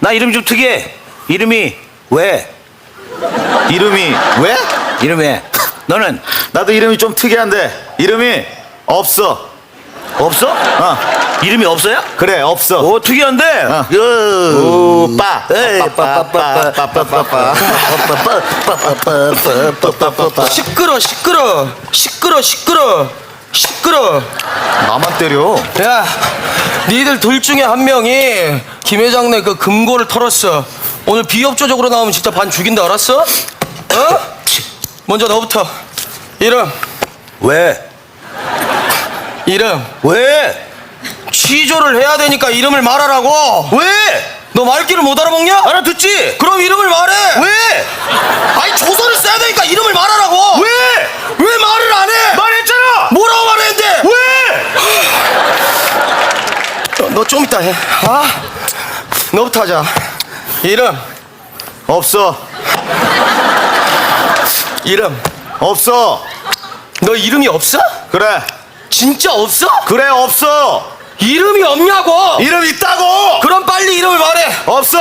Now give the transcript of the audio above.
나 이름 좀 특이해. 이름이 왜? 이름이 왜? 이름 왜? 너는 나도 이름이 좀 특이한데 이름이 없어. 없어? 어 이름이 없어요? 그래 없어. 오 특이한데. 어. 요. 오빠. 에이, 빠빠빠빠빠빠빠빠. 시끄러 시끄러 시끄러 시끄러 시끄러 나만 때려. 야 니들 둘 중에 한 명이 김 회장네 그 금고를 털었어 오늘 비협조적으로 나오면 진짜 반 죽인다 알았어? 어? 먼저 너부터 이름 왜? 이름 왜? 취조를 해야 되니까 이름을 말하라고 왜? 너 말귀를 못 알아먹냐? 알아듣지? 그럼 이름을 말해 왜? 아니 조선을 써야 되니까 이름을 말하라고 왜? 왜 말을 안 해? 말했잖아. 뭐라고 말했는데? 왜? 너 좀 이따 해. 아, 너부터 하자. 이름, 없어. 이름. 없어. 너 이름이 없어? 그래. 진짜 없어? 그래 없어. 이름이 없냐고? 이름 있다고. 그럼 빨리 이름을 말해. 없어.